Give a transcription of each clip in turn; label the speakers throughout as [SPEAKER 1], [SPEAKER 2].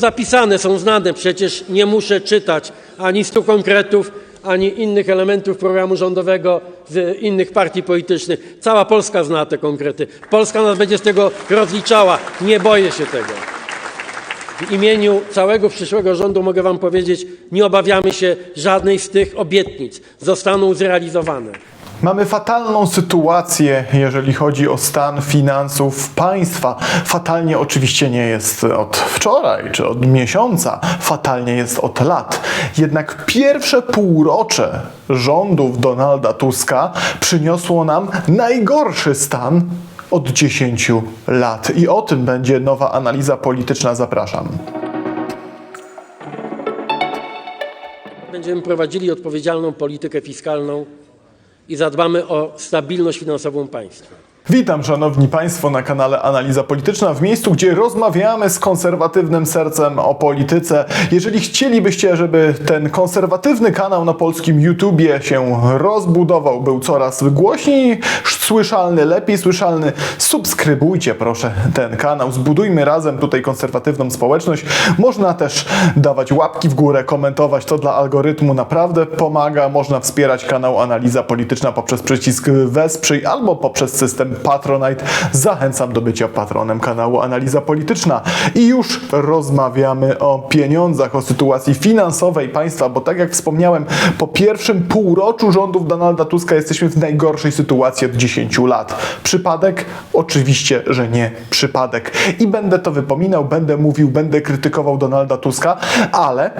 [SPEAKER 1] zapisane, są znane, przecież nie muszę czytać ani stu konkretów, ani innych elementów programu rządowego z innych partii politycznych. Cała Polska zna te konkrety. Polska nas będzie z tego rozliczała. Nie boję się tego. W imieniu całego przyszłego rządu mogę Wam powiedzieć, nie obawiamy się żadnej z tych obietnic. Zostaną zrealizowane.
[SPEAKER 2] Mamy fatalną sytuację, jeżeli chodzi o stan finansów państwa. Fatalnie oczywiście nie jest od wczoraj czy od miesiąca, fatalnie jest od lat. Jednak pierwsze półrocze rządów Donalda Tuska przyniosło nam najgorszy stan od 10 lat. I o tym będzie nowa analiza polityczna. Zapraszam.
[SPEAKER 1] Będziemy prowadzili odpowiedzialną politykę fiskalną i zadbamy o stabilność finansową państwa.
[SPEAKER 2] Witam szanowni państwo na kanale Analiza Polityczna w miejscu, gdzie rozmawiamy z konserwatywnym sercem o polityce. Jeżeli chcielibyście, żeby ten konserwatywny kanał na polskim YouTubie się rozbudował, był coraz głośniej słyszalny, lepiej słyszalny, subskrybujcie proszę ten kanał, zbudujmy razem tutaj konserwatywną społeczność. Można też dawać łapki w górę, komentować, to dla algorytmu naprawdę pomaga. Można wspierać kanał Analiza Polityczna poprzez przycisk wesprzyj albo poprzez system Patronite. Zachęcam do bycia patronem kanału Analiza Polityczna. I już rozmawiamy o pieniądzach, o sytuacji finansowej państwa, bo tak jak wspomniałem, po pierwszym półroczu rządów Donalda Tuska jesteśmy w najgorszej sytuacji od 10 lat. Przypadek? Oczywiście, że nie przypadek. I będę to wypominał, będę mówił, będę krytykował Donalda Tuska, ale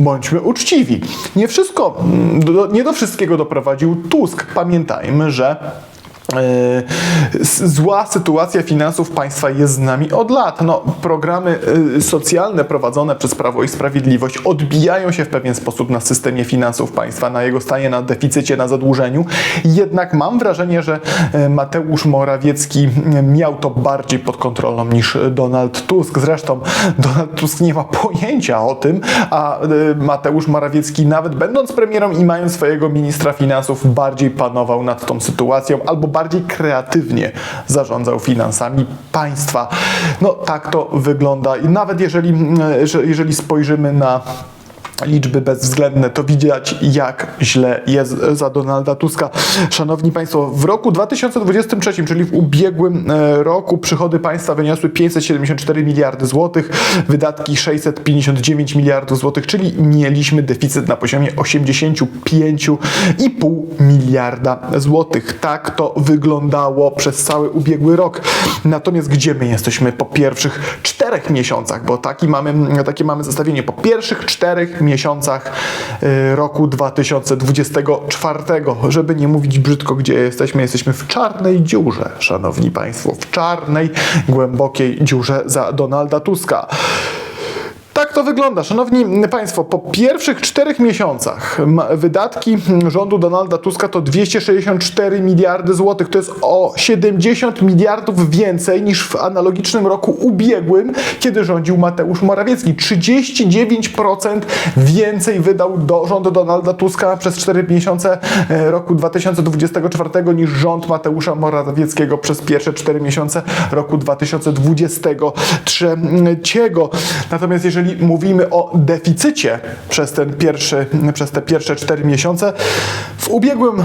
[SPEAKER 2] Bądźmy uczciwi. Nie wszystko, mm, do, nie do wszystkiego doprowadził Tusk. Pamiętajmy, że zła sytuacja finansów państwa jest z nami od lat. No, programy e, socjalne prowadzone przez Prawo i Sprawiedliwość odbijają się w pewien sposób na systemie finansów państwa, na jego stanie, na deficycie, na zadłużeniu. Jednak mam wrażenie, że e, Mateusz Morawiecki e, miał to bardziej pod kontrolą niż Donald Tusk. Zresztą Donald Tusk nie ma pojęcia o tym, a e, Mateusz Morawiecki, nawet będąc premierem i mając swojego ministra finansów, bardziej panował nad tą sytuacją albo bardziej kreatywnie zarządzał finansami państwa. No tak to wygląda. I nawet jeżeli, mm, że- jeżeli spojrzymy na liczby bezwzględne, to widać jak źle jest za Donalda Tuska. Szanowni Państwo, w roku 2023, czyli w ubiegłym e, roku przychody państwa wyniosły 574 miliardy złotych, wydatki 659 miliardów złotych, czyli mieliśmy deficyt na poziomie 85,5 miliarda złotych. Tak to wyglądało przez cały ubiegły rok. Natomiast gdzie my jesteśmy po pierwszych czterech miesiącach, bo taki mamy, takie mamy zestawienie po pierwszych czterech miesiącach y, roku 2024. Żeby nie mówić brzydko, gdzie jesteśmy, jesteśmy w czarnej dziurze, szanowni państwo, w czarnej, głębokiej dziurze za Donalda Tuska. To wygląda. Szanowni Państwo, po pierwszych czterech miesiącach wydatki rządu Donalda Tuska to 264 miliardy złotych. To jest o 70 miliardów więcej niż w analogicznym roku ubiegłym, kiedy rządził Mateusz Morawiecki. 39% więcej wydał do rządu Donalda Tuska przez 4 miesiące e, roku 2024 niż rząd Mateusza Morawieckiego przez pierwsze 4 miesiące roku 2023. Natomiast jeżeli mówimy o deficycie przez, ten pierwszy, przez te pierwsze 4 miesiące, w ubiegłym e,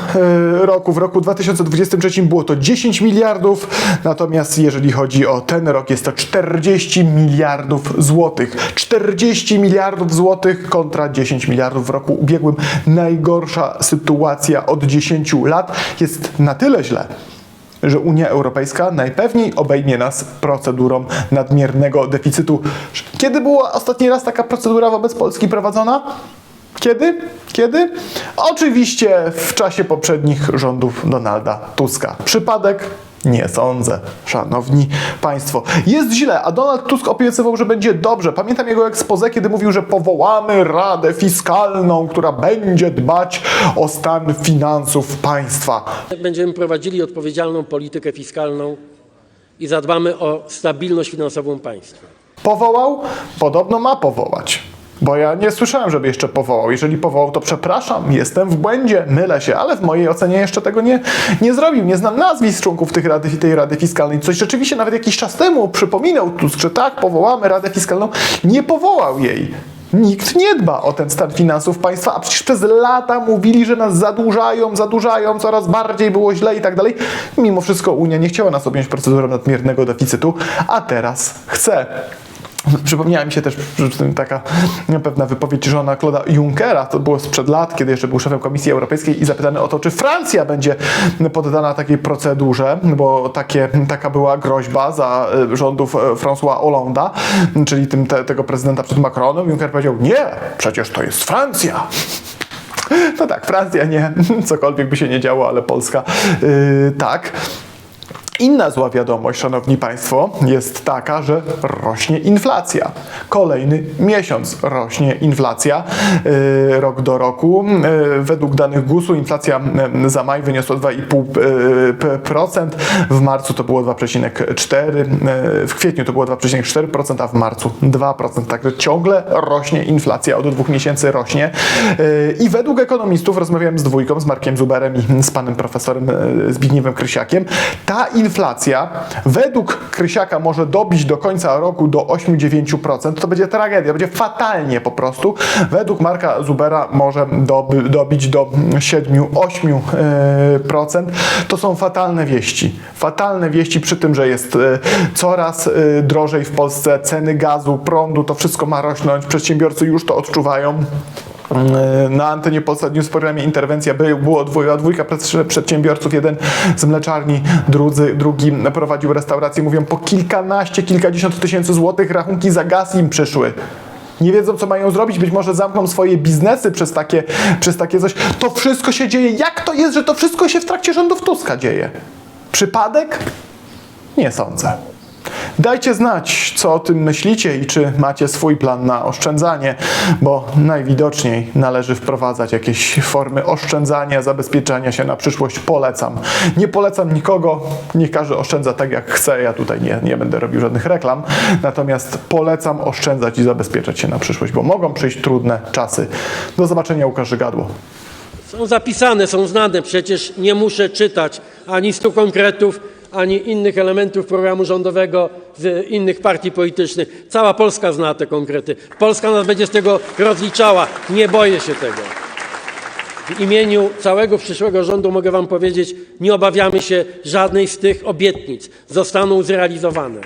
[SPEAKER 2] roku, w roku 2023 było to 10 miliardów, natomiast jeżeli chodzi o ten rok, jest to 40 miliardów złotych. 40 miliardów złotych kontra 10 miliardów w roku ubiegłym. Najgorsza sytuacja od 10 lat jest na tyle źle, że Unia Europejska najpewniej obejmie nas procedurą nadmiernego deficytu. Kiedy była ostatni raz taka procedura wobec Polski prowadzona? Kiedy? Kiedy? Oczywiście w czasie poprzednich rządów Donalda Tuska. Przypadek? Nie sądzę, szanowni państwo. Jest źle, a Donald Tusk obiecywał, że będzie dobrze. Pamiętam jego expose, kiedy mówił, że powołamy Radę Fiskalną, która będzie dbać o stan finansów państwa.
[SPEAKER 1] Będziemy prowadzili odpowiedzialną politykę fiskalną i zadbamy o stabilność finansową państwa.
[SPEAKER 2] Powołał? Podobno ma powołać. Bo ja nie słyszałem, żeby jeszcze powołał. Jeżeli powołał, to przepraszam, jestem w błędzie, mylę się, ale w mojej ocenie jeszcze tego nie, nie zrobił. Nie znam nazwisk członków tych rady, tej Rady Fiskalnej. Coś rzeczywiście nawet jakiś czas temu przypominał Tusk, że tak, powołamy Radę Fiskalną. Nie powołał jej. Nikt nie dba o ten stan finansów państwa, a przecież przez lata mówili, że nas zadłużają, zadłużają, coraz bardziej było źle i tak dalej. Mimo wszystko Unia nie chciała nas objąć procedurą nadmiernego deficytu, a teraz chce. Przypomniała mi się też taka pewna wypowiedź żona Claude'a Junckera, to było sprzed lat, kiedy jeszcze był szefem Komisji Europejskiej i zapytany o to, czy Francja będzie poddana takiej procedurze, bo takie, taka była groźba za e, rządów e, François Hollande'a, czyli tym, te, tego prezydenta przed Macronem. Juncker powiedział, nie, przecież to jest Francja. No tak, Francja nie, cokolwiek by się nie działo, ale Polska yy, tak. Inna zła wiadomość, szanowni państwo, jest taka, że rośnie inflacja. Kolejny miesiąc rośnie inflacja yy, rok do roku. Yy, według danych GUS-u inflacja yy, za maj wyniosła 2,5%, w marcu to było 2,4%, yy, w kwietniu to było 2,4%, a w marcu 2%. Także ciągle rośnie inflacja, od dwóch miesięcy rośnie. I według ekonomistów, rozmawiałem z dwójką, z Markiem Zuberem i z panem profesorem Zbigniewem Krysiakiem, ta inflacja według Krysiaka może dobić do końca roku do 8-9%, to będzie tragedia, będzie fatalnie po prostu. Według Marka Zubera może doby, dobić do 7-8%. To są fatalne wieści. Fatalne wieści przy tym, że jest e, coraz e, drożej w Polsce, ceny gazu, prądu, to wszystko ma rosnąć, przedsiębiorcy już to odczuwają. E, Na antenie Polsat News w programie Interwencja by- było dwójka, dwójka przed- przedsiębiorców, jeden z mleczarni, drudzy, drugi prowadził restaurację. Mówią, po kilkanaście, kilkadziesiąt tysięcy złotych rachunki za gaz im przyszły. Nie wiedzą, co mają zrobić, być może zamkną swoje biznesy przez takie, przez takie coś. To wszystko się dzieje. Jak to jest, że to wszystko się w trakcie rządów Tuska dzieje? Przypadek? Nie sądzę. Dajcie znać, co o tym myślicie i czy macie swój plan na oszczędzanie, bo najwidoczniej należy wprowadzać jakieś formy oszczędzania, zabezpieczania się na przyszłość. Polecam. Nie polecam nikogo, niech każdy oszczędza tak jak chce. Ja tutaj nie, nie będę robił żadnych reklam. Natomiast polecam oszczędzać i zabezpieczać się na przyszłość, bo mogą przyjść trudne czasy. Do zobaczenia, Łukasz Żygadło.
[SPEAKER 1] Są zapisane, są znane, przecież nie muszę czytać ani stu konkretów, ani innych elementów programu rządowego z innych partii politycznych. Cała Polska zna te konkrety. Polska nas będzie z tego rozliczała. Nie boję się tego. W imieniu całego przyszłego rządu mogę Wam powiedzieć, nie obawiamy się żadnej z tych obietnic. Zostaną zrealizowane.